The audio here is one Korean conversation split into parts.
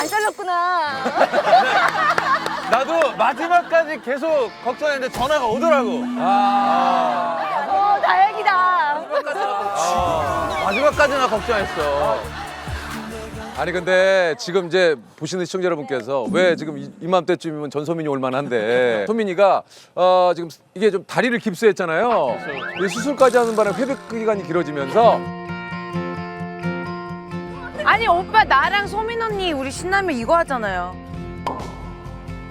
안 잘렸구나. 나도 마지막까지 계속 걱정했는데 전화가 오더라고. 아, 어, 다행이다. 마지막까지나 걱정했어. 아니 근데 지금 이제 보시는 시청자 여러분께서 왜 지금 이- 이맘때쯤이면 전소민이 올만한데 소민이가 어 지금 이게 좀 다리를 깁스했잖아요. 이 수술까지 하는 바람에 회복 기간이 길어지면서 아니 오빠 나랑 소민 언니 우리 신라면 이거 하잖아요.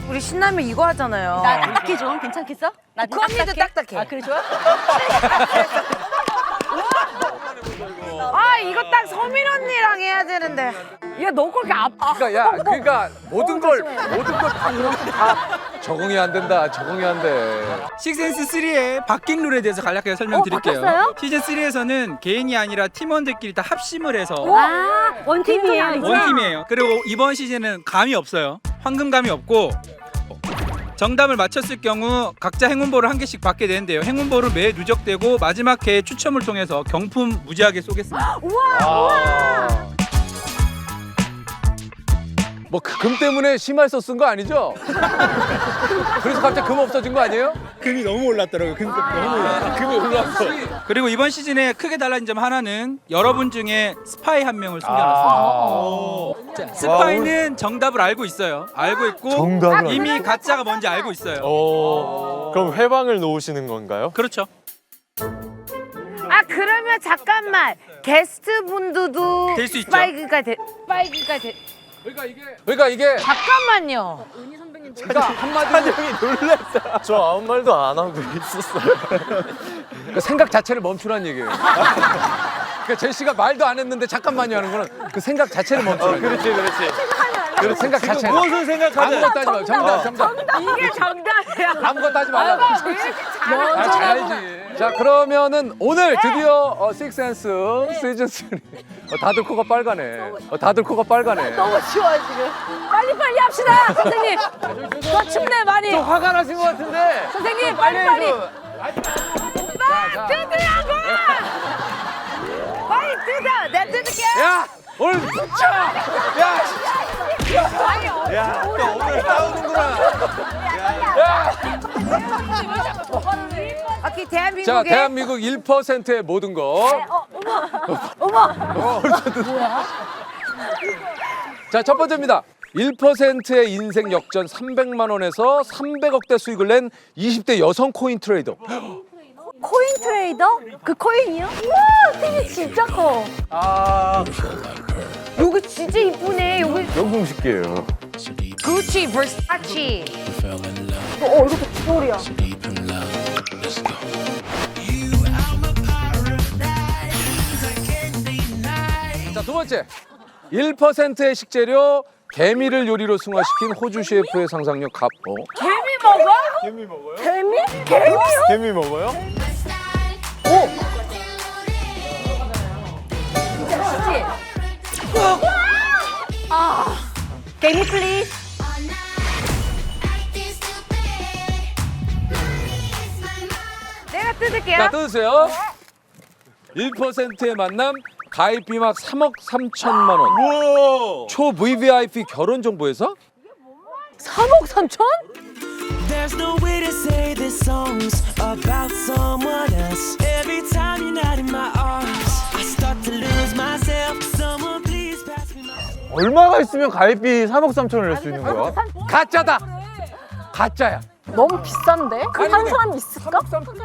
우리 신라면 이거 하잖아요. 나 딱딱해 좀 괜찮겠어? 나그 언니도 딱딱해. 아 그래 좋아? 아 이거 딱 소민 언니랑 해야 되는데. 야 너 그렇게 아파? 그러니까 야 그러니까 모든 걸 모든 걸다 다 적응이 안 된다. 적응이 안 돼. 식센스 3의 바뀐 룰에 대해서 간략하게 설명드릴게요. 어, 바뀌었어요? 시즌 3에서는 개인이 아니라 팀원들끼리 다 합심을 해서 아 원팀이에요. 원팀이에요. 그리고 이번 시즌은 감이 없어요. 황금 감이 없고 정답을 맞췄을 경우 각자 행운볼을 한 개씩 받게 되는데요. 행운볼은 매 누적되고 마지막 회의 추첨을 통해서 경품 무지하게 쏘겠습니다. 뭐 금 때문에 심할서 쓴 거 아니죠? 그래서 갑자기 금 없어진 거 아니에요? 금이 너무 올랐더라고요. 금이 너무 올랐어요. 금이 올랐어. 그리고 이번 시즌에 크게 달라진 점 하나는 여러분 중에 스파이 한 명을 숨겨놨습니다. 자, 스파이는 정답을 알고 있어요. 알고 있고 정답을 이미 가짜가 뭔지 알고 있어요. 어, 그럼 회방을 놓으시는 건가요? 그렇죠. 아 그러면 잠깐만 게스트 분들도 될수 있죠. 스파이크가 돼. 스파이크가 돼. 그러니까 이게 그러니까 이게 잠깐만요. 그러니까 한마디로 한영이 놀랐다. 저 아무 말도 안 하고 있었어요. 그 생각 자체를 멈추라는 얘기예요. 그러니까 제시가 말도 안 했는데 잠깐만요 하는 거는 그 생각 자체를 멈추라는 얘기예요. 그렇지, 그렇지. 그 생각 자체를. 무엇을 생각하든 아무것도 하지 말고 정답 정답. 이게 정답이야. 아무것도 하지 말라고. 아, 잘하지. 자 그러면은 오늘 드디어 어, 식센스 시즌 3. 어, 다들 코가 빨가네. 어, 다들 코가 빨가네. 너무 추워 지금. 빨리 빨리 합시다 선생님. 저 춥네 많이. 좀 화가 나신 것 같은데. 선생님 빨리 빨리. 뜯으라고. 빨리 뜯어. 내가 뜯을게. 야 오늘 붙여. 야. 야, 또 오늘 싸우는구나. 오 케이 대한민국의 자 대한민국 1%의 모든 것. 어머. 자, 첫 번째입니다. 1%의 인생 역전 300만 원에서 300억대 수익을 낸 20대 여성 코인 트레이더. 코인 트레이더? 그 코인이요? 우와 TV 진짜 커. 아, 여기 진짜 이쁘네. 여기 영국식이에요. 구찌, 버사치. 어 이것도 소리야. 두 번째. 1%의 식재료 개미를 요리로 승화시킨 호주 셰프의 상상력 갑. 어? 개미 먹어? 개미 먹어요? 개미? 개미요? 개미 먹어요? 개미 플리즈. 내가 뜯을게요. 자, 뜯으세요. 1%의 만남 가입비 막 3억 3천만 원. 우와. 초 VVIP 결혼 정보에서 3억 3천? There's no way to say this song's about someone else. Every time you're not in my arms, I start to lose myself. Someone please pass me my. 얼마가 있으면 가입비 3억 3천을 낼 수 있는 거야? 가짜다. 가짜야. 너무 비싼데? 그 아니, 한 근데 사람 있을까?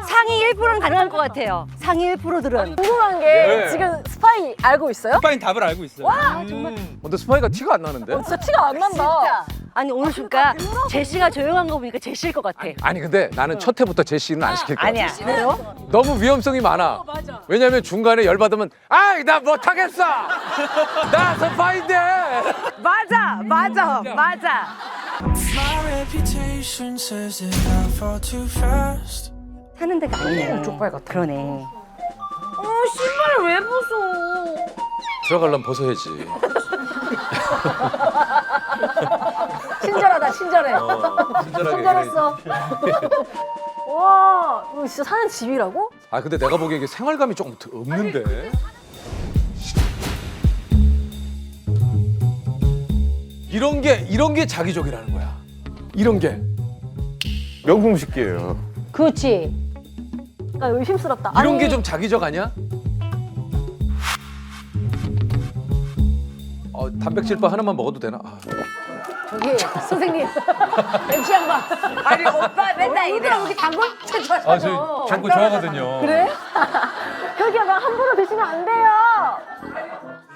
상위 1%는 가능할 것 같아요. 상위 1%들은. 궁금한 게 네. 지금 스파이 알고 있어요? 스파인 답을 알고 있어요. 근데 스파이가 티가 안 나는데? 어, 진짜 티가 안 난다. 아니 오늘 보니까 제시가 조용한 거 보니까 제시일 것 같아. 아니 근데 나는 첫 해부터 제시는 안 시킬 거야. 아니야. 왜요? 너무 위험성이 많아. 왜냐면 중간에 열 받으면 아이 나 못하겠어. 나 스파인데. 맞아, 맞아, 맞아. My reputation says that I fall too fast. 사는 데가 아니네. 족발 같아. 그러네. 어, 신발을 왜 벗어? 들어가려면 벗어야지. 친절하다, 친절해. 친절하게. 친절했어. 와, 이거 진짜 사는 집이라고? 아 근데 내가 보기에 이게 생활감이 조금 더 없는데. 이런 게 이런 게 자기적이라는 거야. 이런 게 명품 식기예요. 그렇지. 나 의심스럽다. 이런 아니, 게 좀 자기적 아니야? 어, 단백질바 하나만 먹어도 되나? 아, 저기 선생님 MC 양반. 아니 오빠 맨날. 오늘은 이렇게 단거 좋아하잖아. 아, 저 장구 좋아하거든요. 그래? 그렇게 막 함부로 드시면 안 돼요.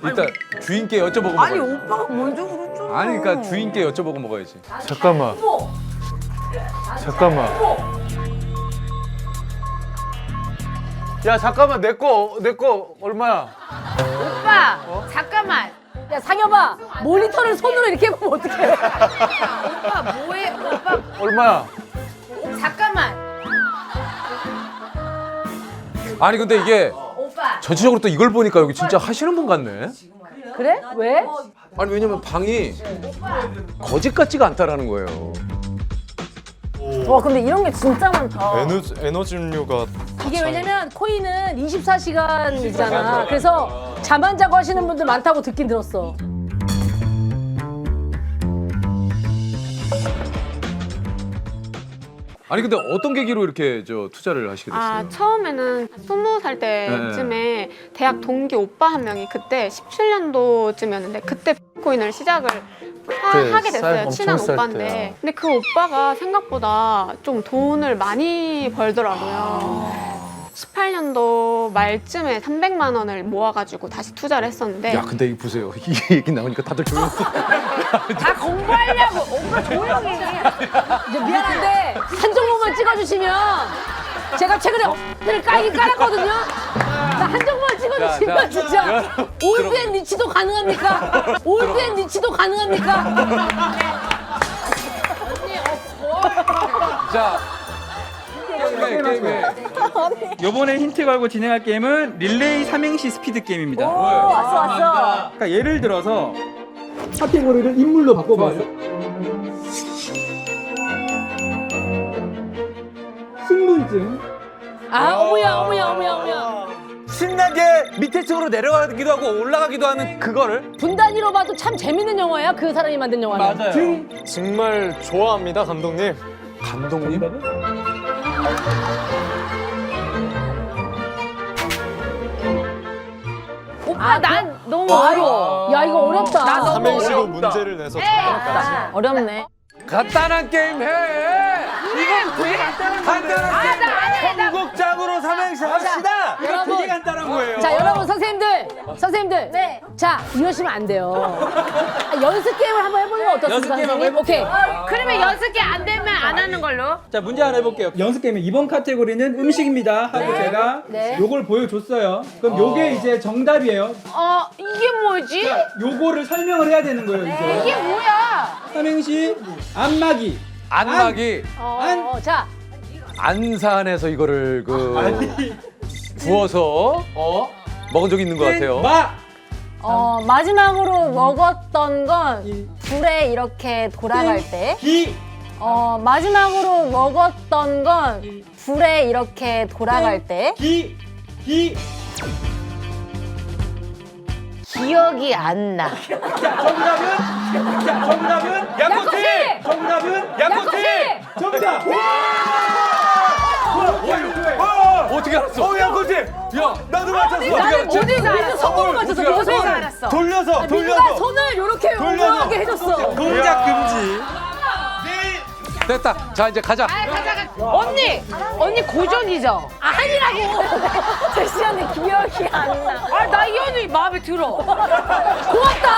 일단 주인께 여쭤보고 아니 먹어야지. 오빠가 먼저 그랬잖 아. 아니 그러니까 주인께 여쭤보고 먹어야지. 잠깐만. 잠깐만. 야 잠깐만 내거내거 얼마야? 오빠 잠깐만. 야 상여봐 모니터를 손으로 이렇게 보면 어떡해? 오빠 뭐해? 오빠 얼마야? 잠깐만. 아니 근데 이게 오빠. 전체적으로 또 이걸 보니까 여기 진짜 하시는 분 같네. 그래? 왜? 아니 왜냐면 방이 거짓 같지가 않다라는 거예요. 와 근데 이런 게 진짜 많다. 에너지 에너지 음료가 이게 왜냐면 코인은 24시간이잖아. 그래서 잠 안 자고 하시는 분들 많다고 듣긴 들었어. 아니 근데 어떤 계기로 이렇게 저 투자를 하시게 됐어요? 아 처음에는 스무 살 때쯤에 대학 동기 오빠 한 명이 그때 17년도쯤이었는데 그때 비트코인을 시작을 하, 그때 하게 쌀 됐어요 엄청 친한 쌀 오빠인데 때야. 근데 그 오빠가 생각보다 좀 돈을 많이 벌더라고요 18년도 말쯤에 300만 원을 모아가지고 다시 투자를 했었는데 야 근데 이 보세요 이 얘기 나오니까 다들 조용히 다 공부하려고. 오빠 조용히 해. 이제 미안한데 한 종목만 찍어주시면 제가 최근에 을 깔긴 깔았거든요. 나한 종목만 찍어주시면 진짜 올드앤 리치도 가능합니까? 올드앤 리치도 가능합니까? 자 게임해 게임해 요번에 힌트 걸고 진행할 게임은 릴레이 삼행시 스피드 게임입니다. 왔어 왔어. 그러니까 예를 들어서 카테고리를 인물로 바꿔봐요. 신분증, 아 어머야 어머야 어머야 어머야 신나게 밑에 쪽으로 내려가기도 하고 올라가기도 하는 그거를 분 단위로 봐도 참 재밌는 영화야 그 사람이 만든 영화는. 맞아요. 네. 정말 좋아합니다 감독님. 감독님 오빠 난 너무 아, 어려워. 야 이거 어렵다. 나 너무 삼행시로 문제를 내서 정답까지. 어렵네. 간단한 게임 해 이건 왜? 간단한 나안 해. 나 청국장으로 삼행시 합시다. 이거 거예요. 자 여러분 선생님들 선생님들 네. 자 이러시면 안 돼요 아, 연습 게임을 한번 해보는 거 어떻습니까 연습 게임 한번 선생님? 오케이 그러면 연습기 안 되면 안 하는 걸로. 자 문제 하나 해볼게요. 연습 게임의 이번 카테고리는 음식입니다. 하고 제가 네. 요걸 보여줬어요. 그럼 요게 이제 정답이에요. 어 이게 뭐지? 자, 요거를 설명을 해야 되는 거예요 이제. 이게 뭐야? 삼행시 안마기. 안마기 어, 어, 자 안산에서 이거를 그 아니 구워서 어 먹은 적 있는 것 같아요. 마. 어 마지막으로 먹었던 건 불에 이렇게 돌아갈 때. 기. 어 마지막으로 먹었던 건 불에 이렇게 돌아갈 때. 기. 기. 기억이 안 나. 자 정답은 자 정답은 야코치 정답은 야코치 정답. 어떻게 알았어? 어 양꼬치. 야 나도 맞췄어. 나는 알았지? 어디 나는 성공을 맞췄어 어떻게 무슨 알았어? 알았어. 돌려서 돌려서. 손을 이렇게 돌려서. 오버하게 해줬어 동작 금지. 됐다. 자 이제 가자. 아 가자 가자. 언니 언니 고전이죠. 아니라고 제시 언니 기억이 안 나. 아 나 이 언니 마음에 들어. 고맙다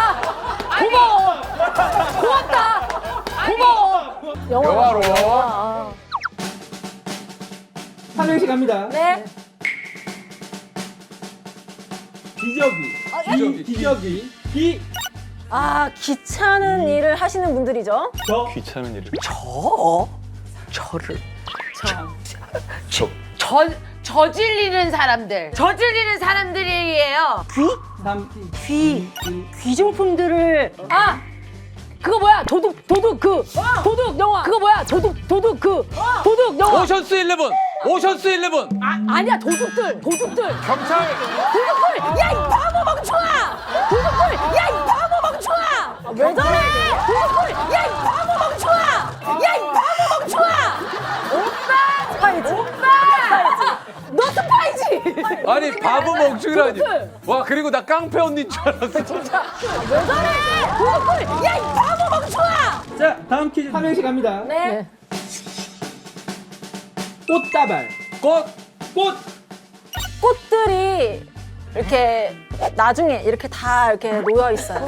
기저귀. 기저귀. 기. 아 귀찮은 일을 하시는 분들이죠. 저. 귀찮은 일을. 저 저질리는 사람들. 저질리는 사람들이에요. 삼. 귀 귀중품들을 아 그거 뭐야 도둑 도둑 그 도둑 영화 그거 뭐야 도둑 도둑 그 도둑 영화 오션스 일레븐. 오션스 일레븐. 아니야 도둑들 도둑들 경찰. 도둑들 야 아, 왜 저래? 야이 바보 멍청아! 야이 바보 멍청아! 오빠! 스파이지. 오빠! 너 스파이지! 아니 바보 멍청이라니. 와 그리고 나 깡패 언니인 줄 알았어. 진짜. 왜 저래? 야이 바보 멍청아! 자 다음 퀴즈 한 명씩 갑니다. 네. 네. 꽃다발. 꽃. 꽃. 꽃들이 이렇게 나중에 이렇게 다 이렇게 놓여 있어요.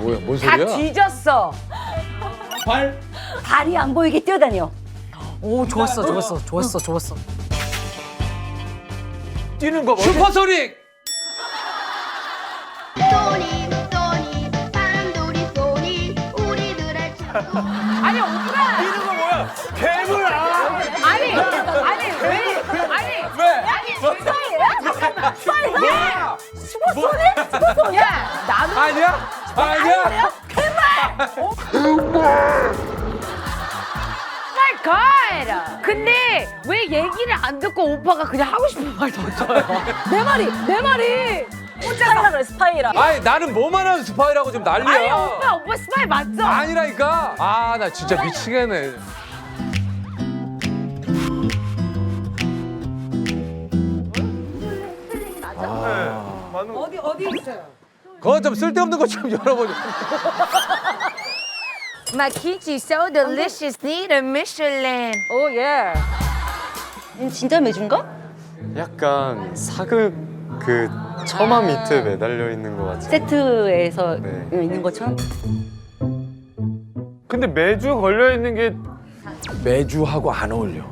뭐야 뭔 다 소리야? 뒤졌어. 발. 발이 안 보이게 뛰어다녀. 오, 좋았어, 좋았어, 좋았어, 좋았어. 뛰는 거 뭐? 슈퍼소닉. 소니 소니 바람돌이 소니 우리들의 아니 오빠. 뛰는 거 뭐야? 괴물 스파이야? 스파이야? 슈퍼소닉? 슈퍼소닉? 야 나도 아니야? 아니야? 마이 갓! 근데 왜 얘기를 안 듣고 오빠가 그냥 하고 싶은 말 던져요? 내 말이, 내 말이! 스파이라 그래 스파이라. 아니 나는 뭐만 하면 스파이라고 지금 난리야. 아니 오빠 오빠 스파이 맞죠? 아니라니까. 아 나 진짜 미치겠네. 어디 어디 있어요? 그거 좀 쓸데없는 거 좀 열어보자. My kimchi so delicious, need a Michelin. 오 예. 이 진짜 매주인가? 약간 사극 그 처마 밑에 매달려 있는 것 같아요. 세트에서 네. 있는 것처럼. 근데 매주 걸려 있는 게 매주하고 안 어울려.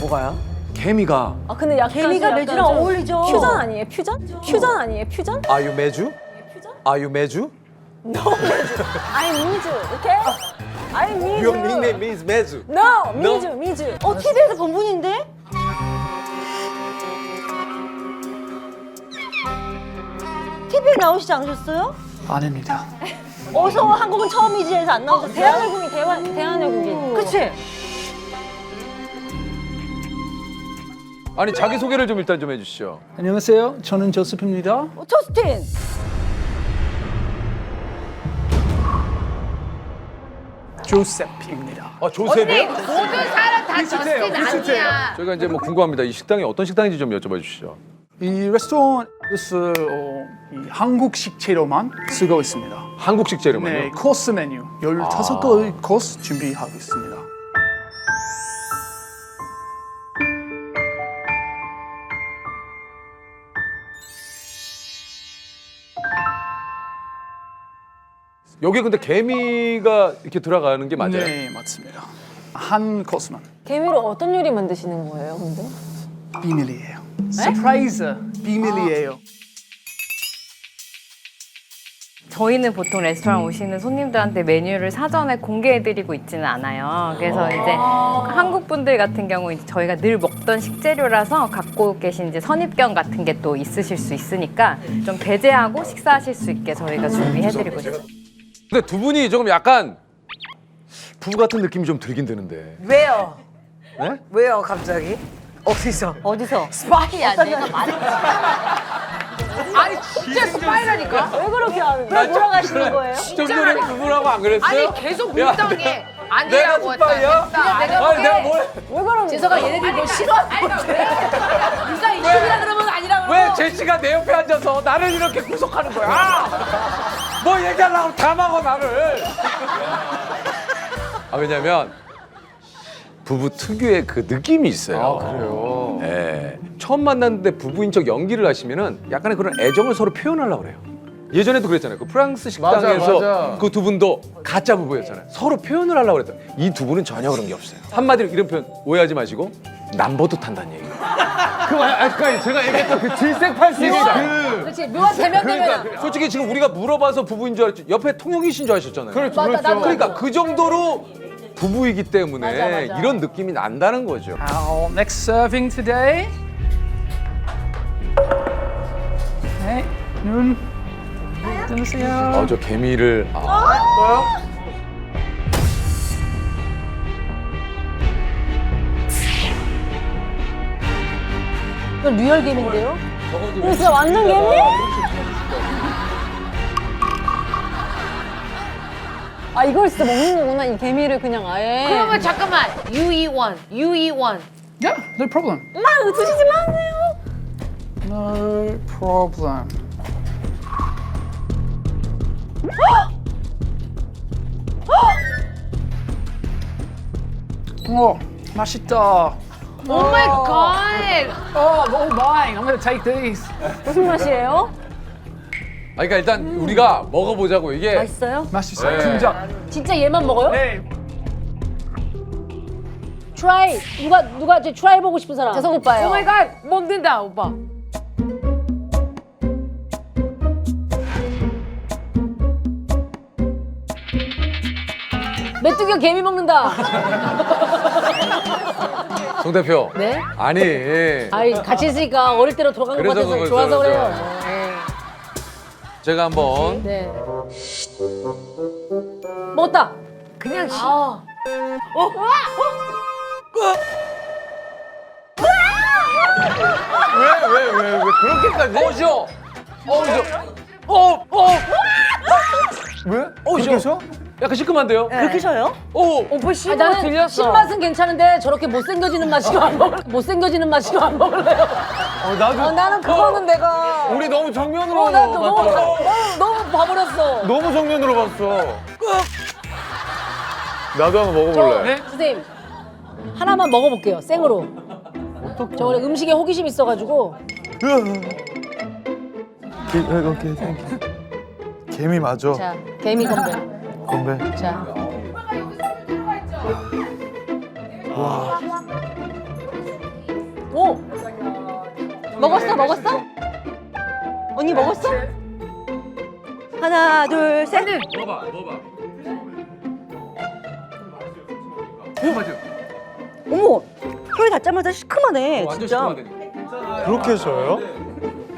뭐가요? 케미가 아, 근데 약간. 개미가 좀 매주랑 좀 어울리죠. 퓨전 아니에요? 퓨전? 퓨전 아니에요? 퓨전? 아유 매주? 아유 매주? I need you, okay? I need Your you. nickname is 매주. No, 미주, 미주. 어 TV에서 본 분인데? TV에 나오시지 않으셨어요? 아닙니다. 어서 한국은 처음이지에서 안 나오셨어요? 대한외국인, 대한, 대한외국인. 그치? 아니 자기 소개를 좀 일단 좀 해주시죠. 안녕하세요. 저는 조스프입니다. 어, 저스틴! 조세프입니다. 아 언니 조셉이요? 모든 사람 다 저스틴 아니야. 저희가 이제 뭐 궁금합니다. 이 식당이 어떤 식당인지 좀 여쭤봐 주시죠. 이 레스토랑에서 어, 이 한국식 재료만 쓰고 있습니다. 한국식 재료만요. 네, 코스 메뉴 15개의 코스 준비하고 있습니다. 여기 근데 개미가 이렇게 들어가는 게 맞아요? 네, 맞습니다. 한 코스만 개미로 어떤 요리 만드시는 거예요, 근데? 비밀이에요. 서프라이즈 비밀이에요. 저희는 보통 레스토랑 오시는 손님들한테 메뉴를 사전에 공개해드리고 있지는 않아요. 그래서 이제 한국 분들 같은 경우 이제 저희가 늘 먹던 식재료라서 갖고 계신 이제 선입견 같은 게 또 있으실 수 있으니까 좀 배제하고 식사하실 수 있게 저희가 준비해드리고 있어요. 근데 두 분이 조금 약간 부부 같은 느낌이 좀 들긴 드는데. 왜요? 네? 왜요 갑자기? 어디서? 어디서? 스파이야 내가 말했지. 아니 진짜 스파이라니까. 왜 그렇게 하는 거예요? 왜 몰아가시는 거예요? 좀 전에 부부라고 안 그랬어요? 아니 계속 야, 밀당해. 내가 아니라고 스파이야? 그냥 내가 아니 내가 뭘? 왜 그러는 재석아 얘네들이 뭐 싫어하는 거지. 네가 이쪽이라 그러면 아니라 그러고. 왜 제시가 내 옆에 앉아서 나를 이렇게 구속하는 거야? 뭐 얘기하려고 다 막어 나를. 아 왜냐면 부부 특유의 그 느낌이 있어요. 아, 그래요? 네. 처음 만났는데 부부인 척 연기를 하시면은 약간의 그런 애정을 서로 표현하려고 그래요. 예전에도 그랬잖아요. 그 프랑스 식당에서. 그 두 분도 가짜 부부였잖아요. 서로 표현을 하려고 그랬다. 이 두 분은 전혀 그런 게 없어요. 한마디로 이런 표현 오해하지 마시고 남보듯 한다는 얘기예요. 그 아까 제가 얘기했던 그 질색팔색 그 그렇지, 묘한 대면 되면. 솔직히 지금 우리가 물어봐서 부부인 줄 알았지 옆에 통역이신 줄 아셨잖아요. 그렇죠 맞아, 그렇죠. 나도 그러니까 그 정도로 부부이기 때문에 맞아, 맞아. 이런 느낌이 난다는 거죠. Our next serving today. 네, 눈 뜨세요. 어, 저 개미를 아, 이건 리얼 개미인데요? 이거 진짜 완전 개미? 아, 이걸 진짜 먹는 거구나, 이 개미를 그냥 아예. 그러면 잠깐만 유이원 유이원 Yeah, no problem. 막 웃으시지 마세요. No problem. 어, 맛있다. 오 마이 갓. Oh, all buying. I'm gonna take these. 무슨 맛이에요? 아, 그러니까 일단 우리가 먹어보자고 이게 맛있어요? 맛있어요. 네. 진짜. 진짜 얘만 먹어요? 네. 트라이 누가 누가 이제 트라이 보고 싶은 사람? 재성 오빠예요. 오 마이 갓. 먹는다 오빠. 메뚜기가 개미 먹는다. 송 대표. 네? 아니. 아이 같이 있으니까 어릴 때로 돌아간 것 그래서 같아서 그거죠, 좋아서 그래요. 그렇죠. 제가 한번 네. 먹었다. 그냥 시. 아. 왜 왜 왜 왜 그렇게까지? 어 쉬어. 어 쉬어. 어 어. 왜? 어 쉬어. 약간 시큼한데요? 그렇게 쉬어요? 오. 오빠 아, 씹어 나는 들렸어. 신맛은 괜찮은데 저렇게 못생겨지는 맛이면 안 먹을 못생겨지는 맛이면 안 먹을래요. 어, 나도 아, 나는 그거는 내가 우리 너무 정면으로 어, 나 너무. 너무 너무 봐버렸어. 너무 정면으로 봤어. 나도 한번 먹어볼래. 네? 선생님 하나만 먹어볼게요. 생으로. 저 원래 음식에 호기심 있어가지고 오케이, 땡큐. 개미 맞아. 자 개미 건배. 건배. 자오 먹었어 먹었어? 언니 먹었어? 하나 둘 셋 먹어봐 먹어봐. 어머 혀에 닿자마자 시큼하네 완전 진짜. 그렇게 져요?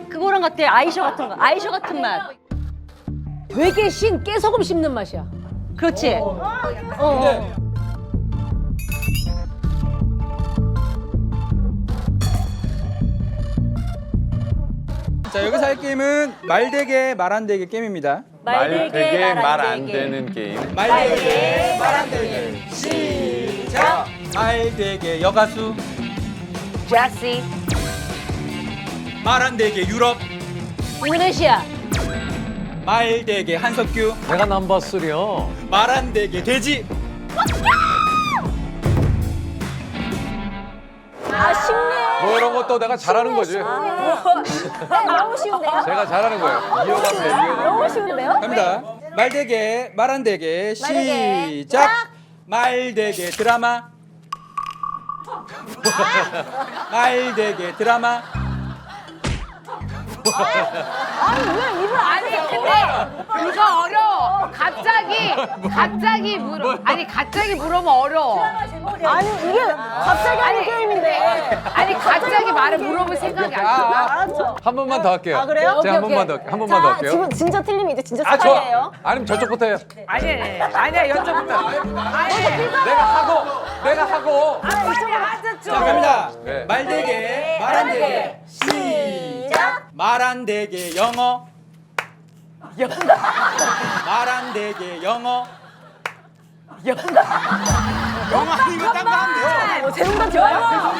그거랑 같아 아이셔 같은 거 아이셔 같은 맛 되게 신 깨소금 씹는 맛이야. 그렇지 어. 자 여기서 할 게임은 말대개 말안대개 게임입니다. 되게 말 안 되는 게임. 말대개 말안대개 시작. 말대개 여가수 제시. 말안대개 유럽 인도네시아. 말대개 한석규 내가 넘버 쓰리요. 말안대개 돼지 아 쉽네 뭐 이런 것도 내가 잘하는 거지. 너무 쉬운데요? 제가 잘하는 거예요. 이어가면 돼. 이어가면. 너무 쉬운데요? 갑니다. 말대개 말안대개 말대개, 시작. 말대개 드라마 말대개 드라마 아니 근데 이거 어려워. 갑자기 갑자기 물어. 아니 갑자기 물으면 어려워. 아니 이게 갑자기 하는 게임인데 아니 갑자기 말을 물어볼 생각이 안 나. 알았죠 한 번만 더 할게요. 아, 그래요? 제가 한 오케이, 번만 더 할게요. 한 번만 더 자 할게요. 지금 진짜 틀리면 이제 진짜 아 좋아. 스파이예요 아니면 저쪽부터 해요. 아니 아니 아니야 여쭤부터. 아니 내가 하고 내가 하고. 이쪽으로 좀. 자 갑니다. 네. 말대개 말안대개 시작. 말안대개 영어 말안대개 영어 영어 아니 이거 딴거 하면 돼요. 뭐 재롱단체야?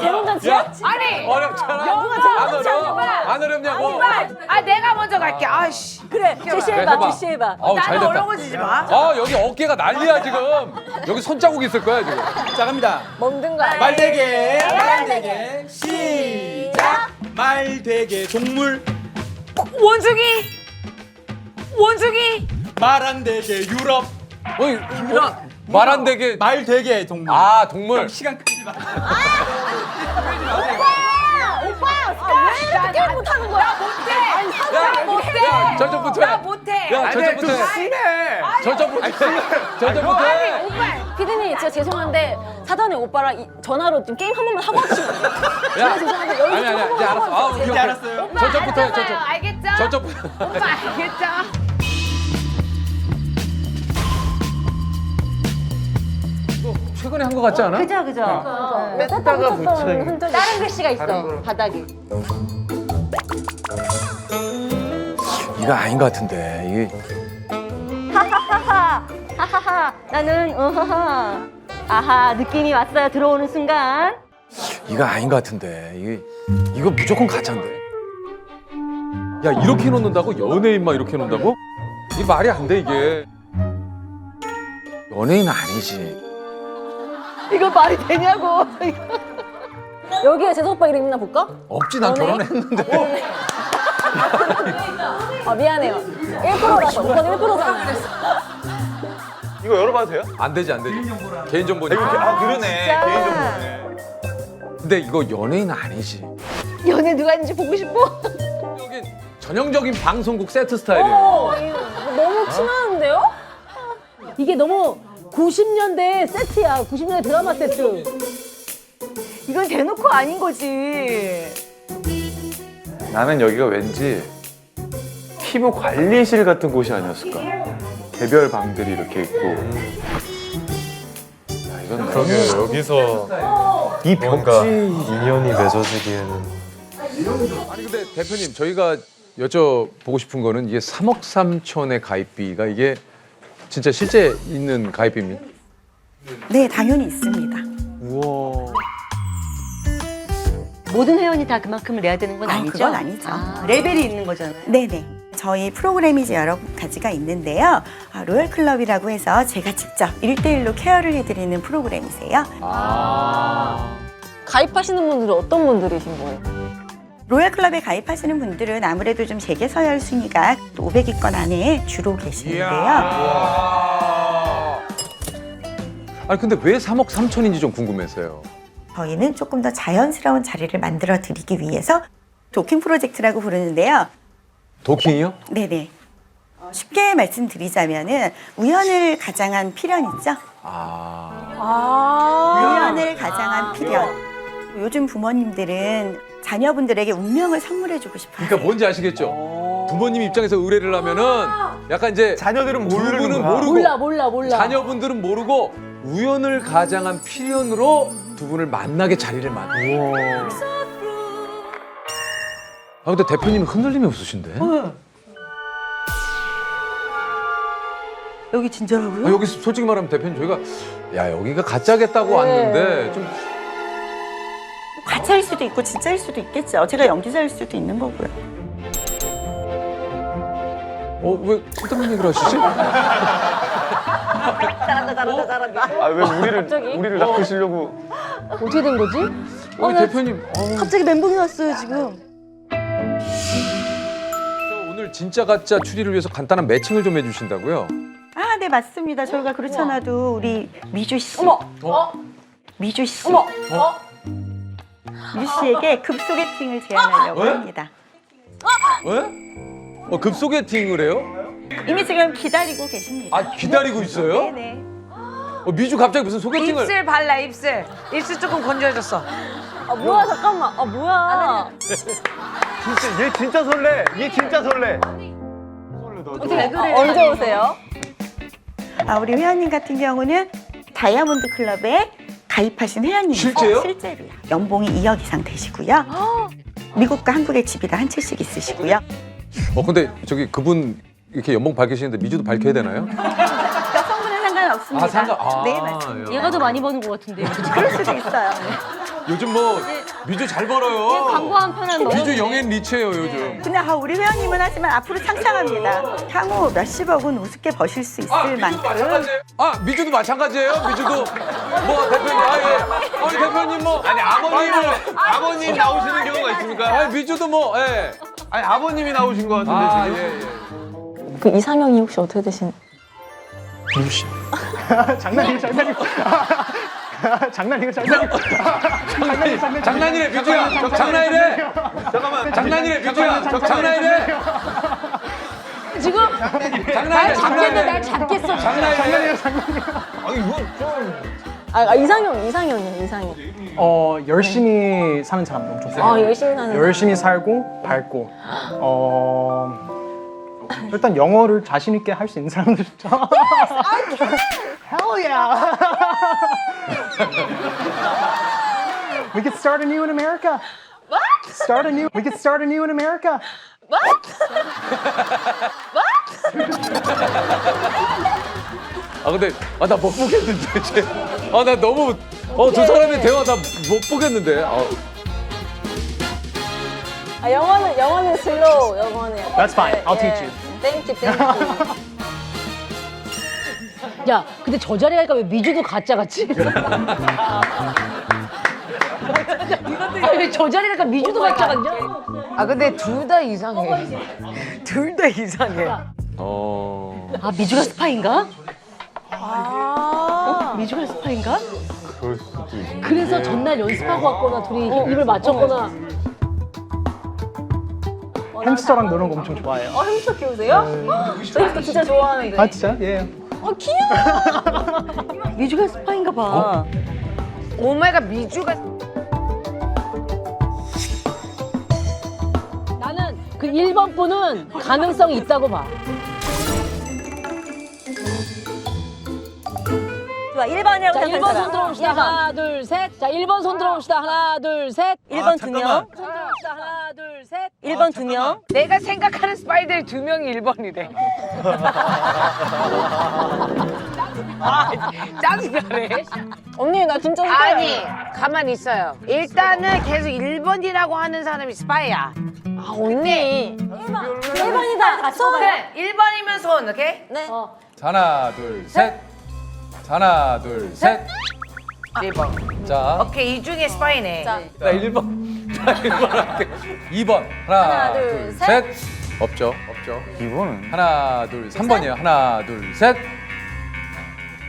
재롱단체야? 아니 어렵잖아. 누가 안 제일 어려워? 안 어렵냐고. 아 내가 먼저 갈게. 아씨. 그래 제시 그래, 해봐 해봐. 제시 해봐 어우 잘 나는 됐다. 어려워지지 마. 아 여기 어깨가 난리야 지금. 여기 손자국 있을 거야 지금. 자 갑니다. 먹는 거 아니야? 말대개 말안대개 시작. 말대개 동물 원숭이. 원숭이. 말안대개 유럽 어이 말안 되게. 말대개 동물. 아 동물. 시간 끌지 마. 왜 이렇게 못하는 거야? 나 못해. 저쪽부터 나 해. 못해. 야 저쪽부터 해. 심해. 저쪽부터 해. 저쪽부터 해. 오빠. 피디님 진짜 죄송한데 사전에 오빠랑 이- 전화로 좀 게임 한 번만 하고 돼요? 야. 죄송한데 여기서 아니 아니 좀 이제 한번 알았어. 하고 아. 오케이 오케이. 알았어요. 오빠 저쪽부터 해, 알잖아요. 저쪽. 알겠죠? 저쪽부터. 오빠 알겠죠? 최근에 한 거 같지 않아? 그죠 그죠 뺐다가 붙였던 흔적 다른 글씨가 있어 바닥에 이거 아닌 것 같은데. 이게 하하하 나는 어하하 아하 느낌이 왔어요. 들어오는 순간. 이거 아닌 것 같은데. 이게 이거 무조건 가짜인데. 야 이렇게 해놓는다고 연예인만 이렇게 해놓는다고? 이 말이 안 돼 이게. 연예인 아니지. 이거 말이 되냐고. 여기에 재석 오빠 이름 있나 볼까? 없지 난 결혼했는데. 아 미안해요. 1%라서 우선 1%잖아. 이거 열어봐도 돼요? 안 되지 안 되지. 개인 정보니까. 아 그러네. 개인 정보네. 근데 이거 연예인 아니지. 연애 누가 있는지 보고 싶어? 여긴 전형적인 방송국 세트 스타일이에요. 어, 이거 너무 친하는데요? 이게 너무 90년대 세트야. 90년대 드라마 세트. 이건 대놓고 아닌 거지. 나는 여기가 왠지 피부 관리실 같은 곳이 아니었을까. 개별 방들이 이렇게 있고. 야, 이건 그러게 여기서 이 뭔가 인연이 맺어지기에는 아니 근데 대표님 저희가 여쭤보고 싶은 거는 이게 3억 3천의 가입비가 이게 진짜 실제 있는 가입비입니까? 네, 당연히 있습니다. 우와. 모든 회원이 다 그만큼을 내야 되는 건 아, 아니죠? 그건 아니죠. 레벨이 있는 거잖아요. 네네. 저희 프로그램이 여러 가지가 있는데요. 아, 로열 클럽이라고 해서 제가 직접 일대일로 케어를 해드리는 프로그램이세요. 아. 가입하시는 분들은 어떤 분들이신 거예요? 로열 클럽에 가입하시는 분들은 아무래도 좀 재계 서열 순위가 500위권 안에 주로 계시는데요. 아니 근데 왜 3억 3천인지 좀 궁금했어요. 저희는 조금 더 자연스러운 자리를 만들어 드리기 위해서 도킹 프로젝트라고 부르는데요. 도킹이요? 네네. 쉽게 말씀드리자면은 우연을 가장한 필연 있죠? 아. 우연을 가장한 필연. 요즘 부모님들은 자녀분들에게 운명을 선물해주고 싶어요. 그러니까 뭔지 아시겠죠? 부모님 입장에서 의뢰를 하면은 약간 이제 자녀들은 두 분은 모르는 거야. 모르고 몰라 몰라 몰라. 자녀분들은 모르고 우연을 가장한 필연으로 두 분을 만나게 자리를 만들어. 아 근데 대표님 흔들림이 없으신데? 여기 진짜라고요? 아, 여기 솔직히 말하면 대표님 저희가 야 여기가 가짜겠다고 네. 왔는데 좀 가짜일 수도 있고 진짜일 수도 있겠죠. 제가 연기자일 수도 있는 거고요. 어왜 쓸데없는 얘기를 하시지? 잘한다 잘한다 잘한다. 아 왜 우리를 갑자기? 우리를 낚으시려고 어떻게 된 거지? 우리 나- 대표님 어우, 갑자기 멘붕이 왔어요 지금. 진짜 가짜 추리를 위해서 간단한 매칭을 좀 해주신다고요? 아, 네, 맞습니다. 저희가 그렇잖아도 우리 미주 씨. 어머. 어? 미주 씨. 어머. 어? 미주 씨에게 급 소개팅을 제안하려고 왜? 합니다. 왜? 어, 급 소개팅을 해요? 이미 지금 기다리고 계십니다. 아 기다리고 있어요? 네네. 어, 미주 갑자기 무슨 소개팅을? 입술 발라 입술. 입술 조금 건조해졌어. 아 뭐야 잠깐만. 아 뭐야? 진짜 얘 진짜 설레. 얘 진짜 설레. 언제 오세요? 아, 우리 회원님 같은 경우는 다이아몬드 클럽에 가입하신 회원님. 실제요? 실제로요. 연봉이 2억 이상 되시고요. 미국과 한국의 집이 다 한 채씩 있으시고요. 어 근데 저기 그분 이렇게 연봉 밝히시는데 미주도 밝혀야 되나요? 여성분은 상관없습니다. 아, 상관- 아, 네, 맞습니다. 야. 얘가 더 많이 버는 것 같은데. 그럴 수도 있어요. 요즘 뭐 미주 잘 벌어요. 광고 한 편은 넣어. 미주 영앤 리치예요 요즘. 근데 아, 우리 회원님은 하지만 앞으로 창창합니다. 향후 몇십억은 우습게 버실 수 있을 아 미주도 만큼. 마찬가지예요. 아 미주도 마찬가지예요. 미주도 뭐 대표님 아예 아니 대표님 뭐 아니 아버님을 아버님 나오시는 경우가 있습니까? 아니 미주도 뭐 예. 아니 아버님이 나오신 것 같은데 아 지금. 예 예. 그 이상형이 혹시 어떻게 되신? 장난이에요 장난이에요. 장난이에요 장난이에요. 장난이, 장난이래 미주야. 장난이래. 잠깐만. 장난이래 미주야. 장난이래. 지금 장난이래. 날 잡겠네 장난이래. 날 잡겠어. 장난이래. 아니 이거 좀. 아, 아 이상형 이상형이요 이상형. 어 열심히 사는 사람 너무 좋습니다. 아 열심히 사는. 열심히 살고 밝고 어 일단 영어를 자신 있게 할 수 있는 사람들 좋죠. Hell yeah! we could start anew in America. What? Start anew. We could start anew in America. 아 근데 아 나 못 보겠는데 이제. 아나 너무 어 두 사람의 대화 나 못 보겠는데. 아, 아, 영어는 영어는 슬로우 영어는. That's fine. I'll teach you. 땡큐 땡큐. 야, 근데 저 자리에 가니까 왜 미주도 가짜 같지? 왜저 자리에 가니까 미주도 가짜 같냐? 아 근데 둘 다 이상해. 둘 다 이상해. 어. 아, 미주가 스파인가? 어? 미주가 스파인가? 그럴 수도 있네. 그래서 전날 연습하고 왔거나 둘이 입을 맞췄거나 햄스터랑 노는 거 엄청 좋아해요. 어 햄스터 키우세요? 저 햄스터 진짜 좋아하는데. 아 진짜? 예. 어 귀여워. 미주가 스파인가 봐. 오마이갓 미주가 나는 그 1번 분은 가능성이 있다고 봐. 좋아 1번이라고 자, 1번 손. 들어봅시다. 하나, 둘, 셋. 자, 1번 손 들어봅시다. 하나, 둘, 셋. 1번 두 명. 손 들어봅시다. 하나. 1번 두 명. 내가 생각하는 스파이들 두 명이 1번이래. 아, 짜증나네. 언니 나 진짜 아니, 가만히 있어요. 일단은 계속 1번이라고 하는 사람이 스파이야. 아 언니. 1번이다. 같이 봐요. 그래, 1번이면 손, 오케이? 네. 하나 둘 셋. 하나 둘 셋. 1번. 자, 오케이, 이 중에 스파이네. 자. 나 1번. 나 1번 할게. 2번. 하나, 하나, 둘, 둘, 셋. 없죠. 없죠. 이거는 하나, 둘, 3번이요. 하나, 둘, 셋.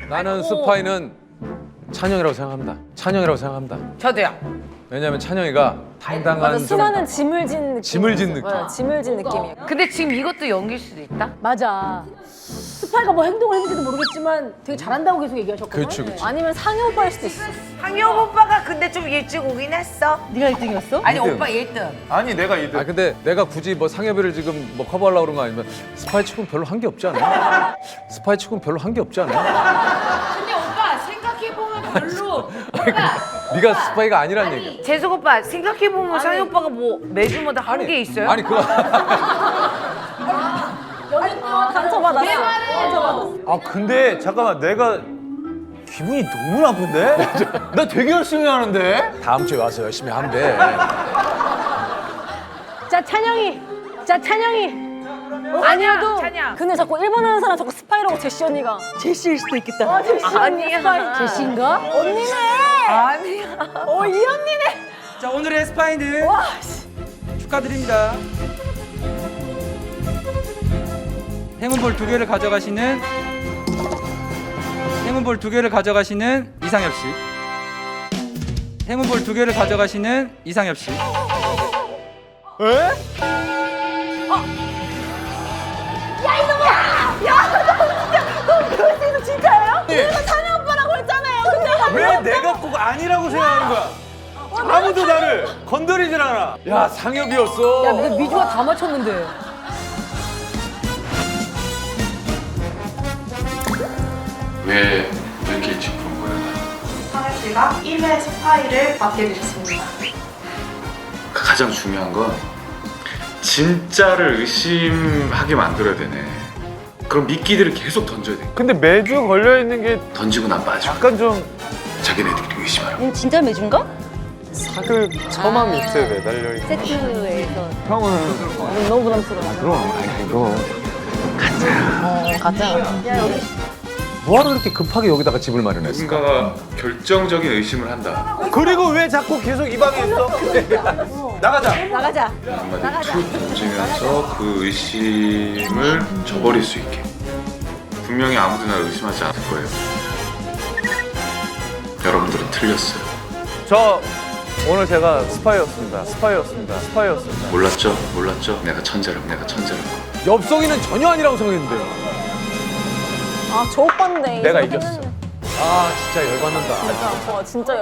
나는 스파이는 찬영이라고 생각합니다. 찬영이라고 생각합니다. 저도요. 왜냐하면 찬영이가 당당한 좀 수많은 짐을 진 느낌. 짐을 진 느낌. 네, 짐을 진 느낌이에요. 근데 지금 이것도 연기일 수도 있다? 맞아. 스파이가 뭐 행동을 했는지도 모르겠지만 되게 잘한다고 계속 얘기하셨거든. 그렇지, 그렇지. 아니면 상해 오빠일 수도 있어. 황영 오빠가 근데 좀 일찍 오긴 했어. 네가 1등이었어? 아니. 오빠 1등. 아니 내가 이들 아 근데 내가 굳이 뭐 상해비를 지금 뭐 커버하려고 그런 거 아니면 스파이 치고는 별로 한 게 없지 않아? 스파이 치고는 별로 한 게 없지 않아? 근데 오빠 생각해보면 별로. 네가 스파이가 아니란 얘기야. 재석 오빠 생각해 보면 상희 오빠가 뭐 매주마다 한게 있어요? 아니 그거 상처받았어. 상처받았어. 아 근데 잠깐만 내가 기분이 너무 나쁜데? 나 되게 열심히 하는데? 다음 주에 와서 열심히 하면 돼. 자, 찬영이. 자, 찬영이. 아니어도. 찬양. 근데 자꾸 1번 하는 사람 자꾸 스파이라고 제시 언니가. 제시일 수도 있겠다. 아, 제시 언니. 스파이. 제시인가? 언니네. 아니야. 어, 이 언니네. 자 오늘의 스파이는 와, 축하드립니다. 행운볼 두 개를 가져가시는 행운볼 두 개를 가져가시는 이상엽 씨. 행운볼 두 개를 가져가시는 이상엽 씨. 너 진짜예요? 내가 찬이 오빠라고 했잖아요. 근데 한왜 내가 꼭 아니라고 생각하는 거야? 아무도 나를 건드리질 않아. 야 상엽이었어. 야, 미주가 다 맞췄는데. 왜 이렇게 일찍 부른 거야? 상현 씨가 1회 스파이를 맡게 되셨습니다. 가장 중요한 건 진짜를 의심하게 만들어야 되네. 그럼 미끼들을 계속 던져야 돼. 근데 매주 걸려 있는 게 던지고 난 빠져. 약간 좀 자기네들끼리 의심하라. 얘는 진짜 매주인가? 사극 처마 밑에 매달려 있는. 세트에서. 형은 너무 부담스러워. 그럼 아니 이거 어, 가짜. 야, 여기 뭐하러 이렇게 급하게 여기다가 집을 마련했어? 누군가가 결정적인 의심을 한다. 그리고 왜 자꾸 계속 이 방에 있어? 나가자. 나가자. 한마디 툭 던지면서 그 의심을 저버릴 수 있게. 분명히 아무도 날 의심하지 않을 거예요. 여러분들은 틀렸어요. 저 오늘 제가 스파이였습니다. 스파이였습니다. 스파이였습니다. 몰랐죠? 몰랐죠? 내가 천재라고 내가 천재라고. 엽성이는 전혀 아니라고 생각했는데. 아, 저 오빠인데. 내가 이겼어. 아 진짜 열받는다. 진짜, 어, 진짜